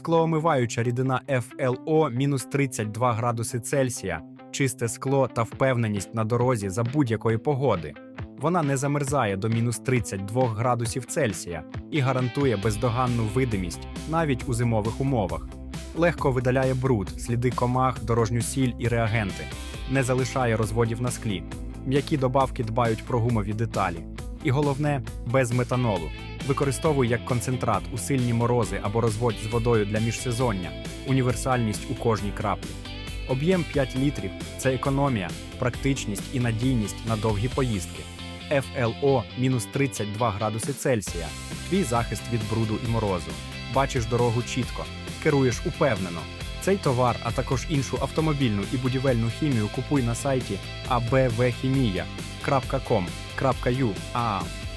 Склоомиваюча рідина FLO мінус 32 градуси Цельсія, чисте скло та впевненість на дорозі за будь-якої погоди. Вона не замерзає до мінус 32 градусів Цельсія і гарантує бездоганну видимість навіть у зимових умовах. Легко видаляє бруд, сліди комах, дорожню сіль і реагенти, не залишає розводів на склі. М'які добавки дбають про гумові деталі. І головне, без метанолу. Використовуй як концентрат у сильні морози або розводь з водою для міжсезоння, універсальність у кожній краплі. Об'єм 5 літрів це економія, практичність і надійність на довгі поїздки. FLO мінус 32 градуси Цельсія. Твій захист від бруду і морозу. Бачиш дорогу чітко, керуєш упевнено. Цей товар, а також іншу автомобільну і будівельну хімію купуй на сайті abvchimia.com.ua.